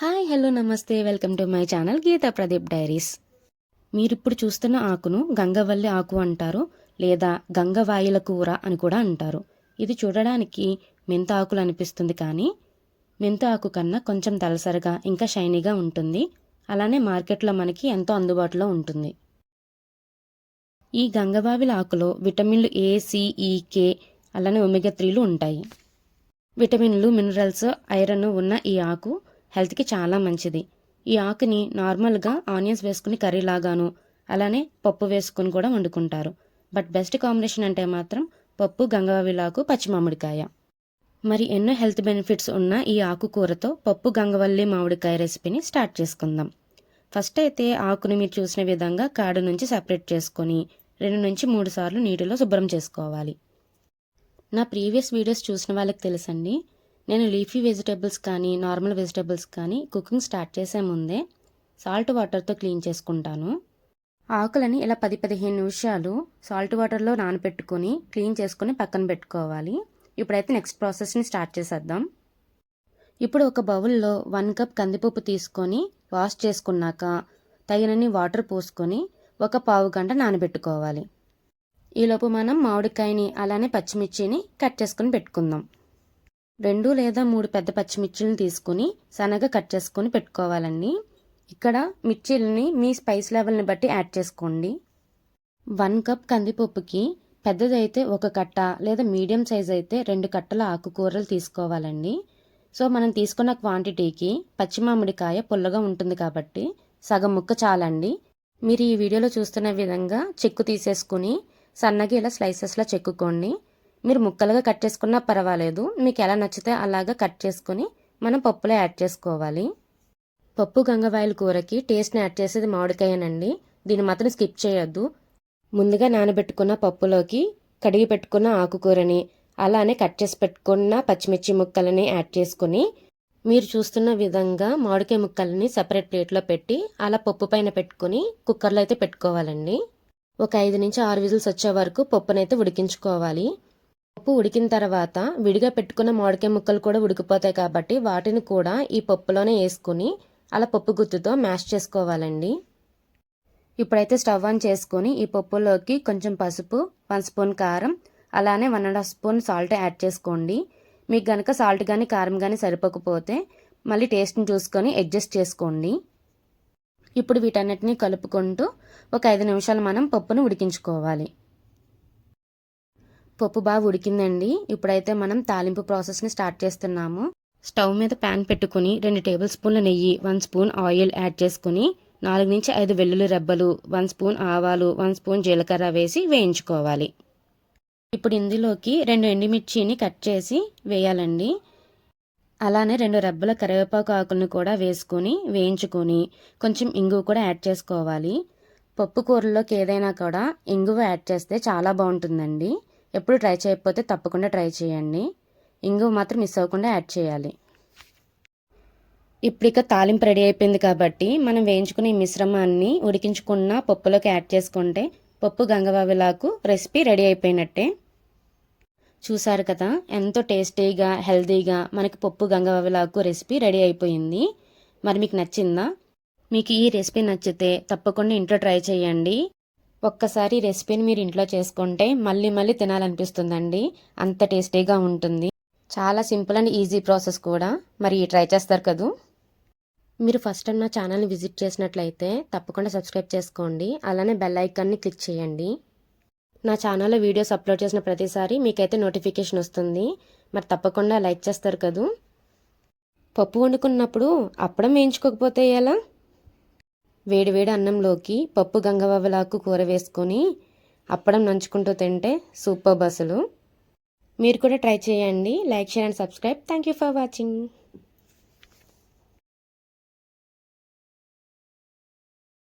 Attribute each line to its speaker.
Speaker 1: Hi hello నమస్తే. Welcome to my channel Geeta Pradeep diaries. మీరిప్పుడు చూస్తున్న ఆకును గంగవల్లి ఆకు అంటారు లేదా గంగవాయుల కూర అని కూడా అంటారు. ఇది చూడడానికి మెంత ఆకులు అనిపిస్తుంది కానీ మెంత ఆకు కన్నా కొంచెం దలసరిగా ఇంకా షైనీగా ఉంటుంది. అలానే మార్కెట్లో మనకి ఎంతో అందుబాటులో ఉంటుంది. ఈ గంగవావిల ఆకులో విటమిన్లు ఏ అలానే ఒమెగా త్రీలు ఉంటాయి. విటమిన్లు మినరల్స్ ఐరన్ ఉన్న ఈ ఆకు హెల్త్కి చాలా మంచిది. ఈ ఆకుని నార్మల్గా ఆనియన్స్ వేసుకుని కర్రీ లాగాను అలానే పప్పు వేసుకుని కూడా వండుకుంటారు. బట్ బెస్ట్ కాంబినేషన్ అంటే మాత్రం పప్పు గంగవల్లిలాకు పచ్చి మామిడికాయ మరి ఎన్నో హెల్త్ బెనిఫిట్స్ ఉన్న ఈ ఆకుకూరతో పప్పు గంగవల్లి మామిడికాయ రెసిపీని స్టార్ట్ చేసుకుందాం. ఫస్ట్ అయితే ఆకుని మీరు చూసిన విధంగా కాడ నుంచి సపరేట్ చేసుకొని రెండు నుంచి మూడు సార్లు నీటిలో శుభ్రం చేసుకోవాలి. నా ప్రీవియస్ వీడియోస్ చూసిన వాళ్ళకి తెలుసండి నేను లీఫీ వెజిటేబుల్స్ కానీ నార్మల్ వెజిటేబుల్స్ కానీ కుకింగ్ స్టార్ట్ చేసే ముందే సాల్ట్ వాటర్తో క్లీన్ చేసుకుంటాను. ఆకులని ఇలా పది పదిహేను నిమిషాలు సాల్ట్ వాటర్లో నానబెట్టుకొని క్లీన్ చేసుకొని పక్కన పెట్టుకోవాలి. ఇప్పుడైతే నెక్స్ట్ ప్రాసెస్ని స్టార్ట్ చేసేద్దాం. ఇప్పుడు ఒక బౌల్లో వన్ కప్ కందిపప్పు తీసుకొని వాష్ చేసుకున్నాక తగినన్ని వాటర్ పోసుకొని ఒక పావు గంట నానబెట్టుకోవాలి. ఈలోపు మనం మామిడికాయని అలానే పచ్చిమిర్చిని కట్ చేసుకొని పెట్టుకుందాం. రెండు లేదా మూడు పెద్ద పచ్చిమిర్చిలను తీసుకుని సన్నగా కట్ చేసుకొని పెట్టుకోవాలండి. ఇక్కడ మిర్చీలని మీ స్పైస్ లెవెల్ని బట్టి యాడ్ చేసుకోండి. వన్ కప్ కందిపప్పుకి పెద్దదైతే ఒక కట్ట లేదా మీడియం సైజ్ అయితే రెండు కట్టల ఆకుకూరలు తీసుకోవాలండి. సో మనం తీసుకున్న క్వాంటిటీకి పచ్చి మామిడికాయ పుల్లగా ఉంటుంది కాబట్టి సగం ముక్క చాలండి. మీరు ఈ వీడియోలో చూస్తున్న విధంగా చెక్కు తీసేసుకుని సన్నగా ఇలా స్లైసెస్లా చెక్కుకోండి. మీరు ముక్కలుగా కట్ చేసుకున్నా పర్వాలేదు. మీకు ఎలా నచ్చితే అలాగా కట్ చేసుకొని మనం పప్పులో యాడ్ చేసుకోవాలి. పప్పు గంగవాయల కూరకి టేస్ట్ని యాడ్ చేసేది మామిడికాయనండి. దీన్ని మాత్రం స్కిప్ చేయొద్దు. ముందుగా నానబెట్టుకున్న పప్పులోకి కడిగి పెట్టుకున్న ఆకుకూరని అలానే కట్ చేసి పెట్టుకున్న పచ్చిమిర్చి ముక్కలని యాడ్ చేసుకుని మీరు చూస్తున్న విధంగా మామిడికాయ ముక్కలని సపరేట్ ప్లేట్లో పెట్టి అలా పప్పు పైన పెట్టుకుని కుక్కర్లో అయితే పెట్టుకోవాలండి. ఒక ఐదు నుంచి ఆరు విజిల్స్ వచ్చే వరకు పప్పునైతే ఉడికించుకోవాలి. పప్పు ఉడికిన తర్వాత విడిగా పెట్టుకున్న మామిడికాయ ముక్కలు కూడా ఉడికిపోతాయి కాబట్టి వాటిని కూడా ఈ పప్పులోనే వేసుకుని అలా పప్పు గుత్తుతో మ్యాష్ చేసుకోవాలండి. ఇప్పుడైతే స్టవ్ ఆన్ చేసుకొని ఈ పప్పులోకి కొంచెం పసుపు వన్ స్పూన్ కారం అలానే one and half spoon salt add చేసుకోండి. మీకు గనక సాల్ట్ కానీ కారం కానీ సరిపోకపోతే మళ్ళీ టేస్ట్ని చూసుకొని అడ్జస్ట్ చేసుకోండి. ఇప్పుడు వీటన్నిటిని కలుపుకుంటూ ఒక ఐదు నిమిషాలు మనం పప్పును ఉడికించుకోవాలి. పప్పు బాగా ఉడికిందండి. ఇప్పుడైతే మనం తాలింపు ప్రాసెస్ని స్టార్ట్ చేస్తున్నాము. స్టవ్ మీద ప్యాన్ పెట్టుకుని రెండు టేబుల్ స్పూన్ల నెయ్యి వన్ స్పూన్ ఆయిల్ యాడ్ చేసుకుని నాలుగు నుంచి ఐదు వెల్లుల్లి రెబ్బలు వన్ స్పూన్ ఆవాలు వన్ స్పూన్ జీలకర్ర వేసి వేయించుకోవాలి. ఇప్పుడు ఇందులోకి రెండు ఎండుమిర్చిని కట్ చేసి వేయాలండి. అలానే రెండు రెబ్బల కరివేపాకు ఆకులను కూడా వేసుకొని వేయించుకొని కొంచెం ఇంగువ కూడా యాడ్ చేసుకోవాలి. పప్పు కూరల్లోకి ఏదైనా కూడా ఇంగువ యాడ్ చేస్తే చాలా బాగుంటుందండి. ఎప్పుడు ట్రై చేయకపోతే తప్పకుండా ట్రై చేయండి. ఇంగువ మాత్రం మిస్ అవ్వకుండా యాడ్ చేయాలి. ఇప్పుడు ఇక తాలింపు రెడీ అయిపోయింది కాబట్టి మనం వేయించుకునే ఈ మిశ్రమాన్ని ఉడికించుకున్న పప్పులోకి యాడ్ చేసుకుంటే పప్పు గంగవావిలాకు రెసిపీ రెడీ అయిపోయినట్టే. చూసారు కదా ఎంతో టేస్టీగా హెల్తీగా మనకి పప్పు గంగవావిలాకు రెసిపీ రెడీ అయిపోయింది. మరి మీకు నచ్చిందా? మీకు ఈ రెసిపీ నచ్చితే తప్పకుండా ఇంట్లో ట్రై చేయండి. ఒక్కసారి రెసిపీని మీరు ఇంట్లో చేసుకుంటే మళ్ళీ మళ్ళీ తినాలనిపిస్తుందండి. అంత టేస్టీగా ఉంటుంది. చాలా సింపుల్ అండ్ ఈజీ ప్రాసెస్ కూడా. మరి ట్రై చేస్తారు కదూ? మీరు ఫస్ట్ టైం నా ఛానల్ని విజిట్ చేసినట్లయితే తప్పకుండా సబ్స్క్రైబ్ చేసుకోండి. అలానే బెల్ ఐకాన్ని క్లిక్ చేయండి. నా ఛానల్లో వీడియోస్ అప్లోడ్ చేసిన ప్రతిసారి మీకైతే నోటిఫికేషన్ వస్తుంది. మరి తప్పకుండా లైక్ చేస్తారు కదూ? పప్పు వండుకున్నప్పుడు అప్పడం వేయించుకోకపోతే ఎలా? వేడివేడి అన్నంలోకి పప్పు గంగవవలాకు కూర వేసుకొని అప్పడం నంచుకుంటూ తింటే సూపర్ బస్సులు మీరు కూడా ట్రై చేయండి. Like share and subscribe. Thank you for watching.